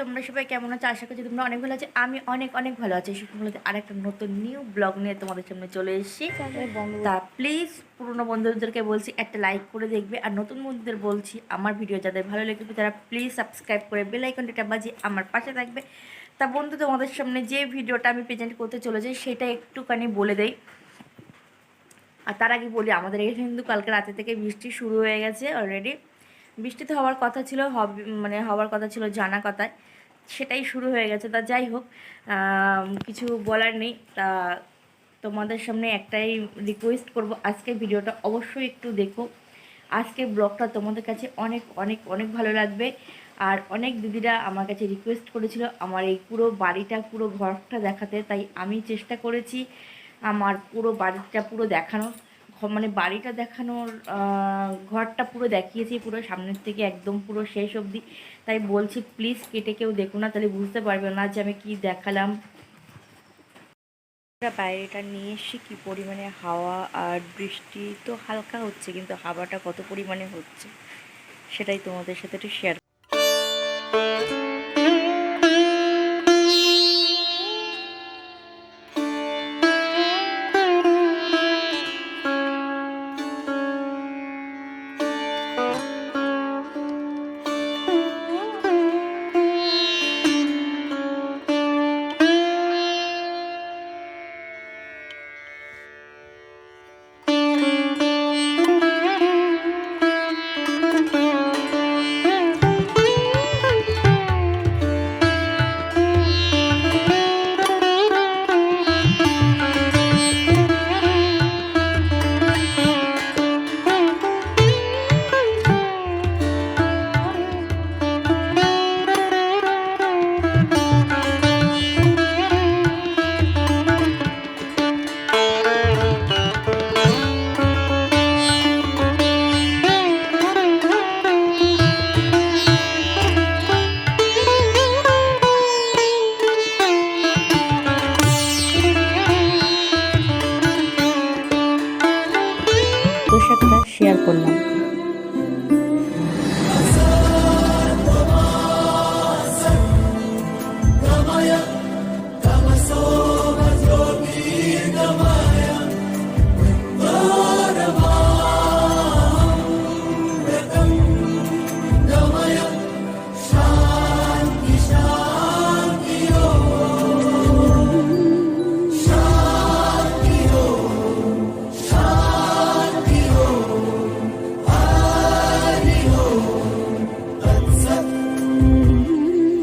তোমরা সবাই কেমন আছো? আশা করছি তোমরা অনেক ভালো আছো। আমি অনেক অনেক ভালো আছি। সুখমূলতে আরেকটা নতুন নিউ ব্লগ নিয়ে তোমাদের সামনে চলে এসেছি। তা প্লিজ পুরনো বন্ধুদেরকে বলছি একটা লাইক করে দেখবে। আর নতুন বন্ধুদের বলছি আমার ভিডিও যাদের ভালো লেগেছে তারা প্লিজ সাবস্ক্রাইব করে বেল আইকনটা বাজিয়ে আমার পাশে থাকবে। তা বন্ধু তোমাদের সামনে যে ভিডিওটা আমি প্রেজেন্ট করতে চলেছি সেটা একটুখানি বলে দেই। আর তার আগে বলি আমাদের এখানে কিন্তু কালকে রাতে থেকে বৃষ্টি শুরু হয়ে গেছে অলরেডি বৃষ্টি তো হওয়ার কথা ছিল, হব- মানে হওয়ার কথা ছিল জানা কথায়। সেটাই শুরু হয়ে গেছে। তা যাই হোক কিছু বলার নেই। তা তোমাদের সামনে একটাই রিকোয়েস্ট করব আজকে ভিডিওটা অবশ্যই একটু দেখো। আজকে ব্লগটা তোমাদের কাছে অনেক অনেক অনেক ভালো লাগবে। আর অনেক দিদিরা আমার কাছে রিকোয়েস্ট করেছিল আমার এই পুরো বাড়িটা, পুরো ঘরটা দেখাতে। তাই আমি চেষ্টা করেছি আমার পুরো বাড়িটা পুরো দেখানোর। মানে বাড়িটা দেখানোর ঘরটা পুরো দেখিয়েছি, পুরো সামনের থেকে একদম পুরো শেষ অবধি। তাই বলছি প্লিজ কেটে কেউ দেখো না, তাহলে বুঝতে পারবে না যে আমি কি দেখালাম। বাইরেটা নিয়ে এসছি, কী পরিমাণে হাওয়া আর বৃষ্টি, তো হালকা হচ্ছে, কিন্তু হাওয়াটা কত পরিমাণে হচ্ছে, সেটাই তোমাদের সাথে একটু শেয়ার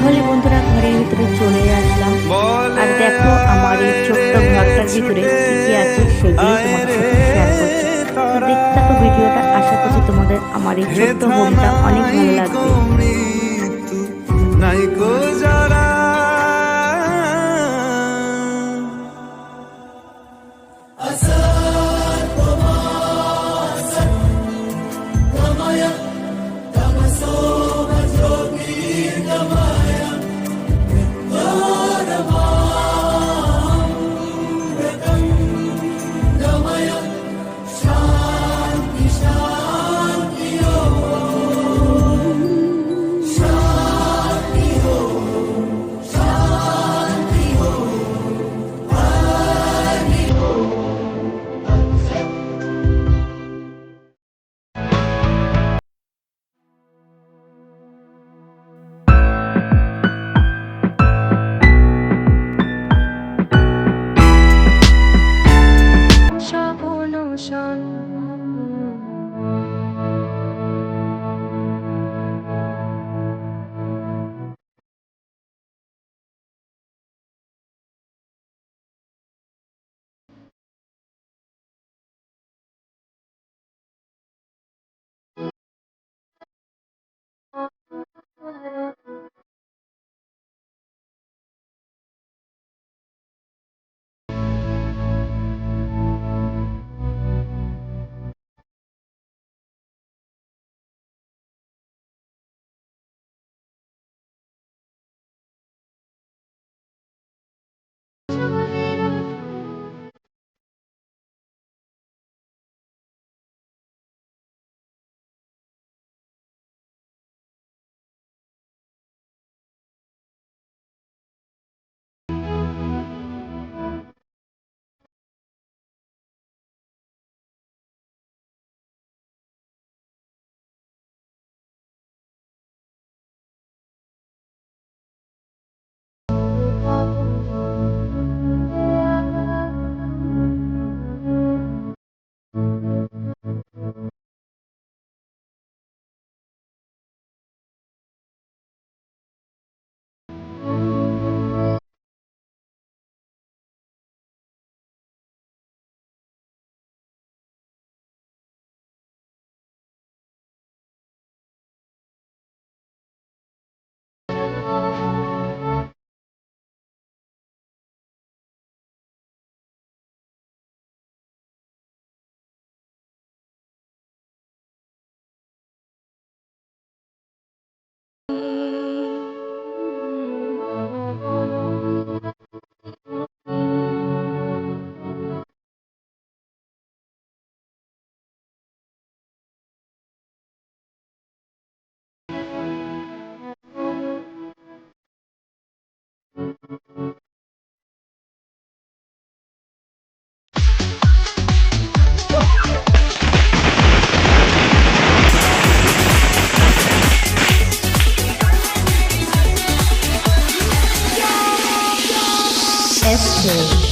তাহলে বন্ধুরা ঘরের ভিতরে চলে আসলাম। আর দেখো আমার এই ছোট্ট ঘরটার ভিতরে কি আছে সেগুলো তোমাদের সাথে শেয়ার করছি। তো দেখতে থাকো ভিডিওটা আশা করছি তোমাদের আমার এই ছোট্ট হোমটা অনেক ভালো লাগবে।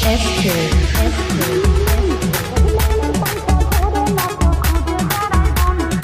F2, F2, F2.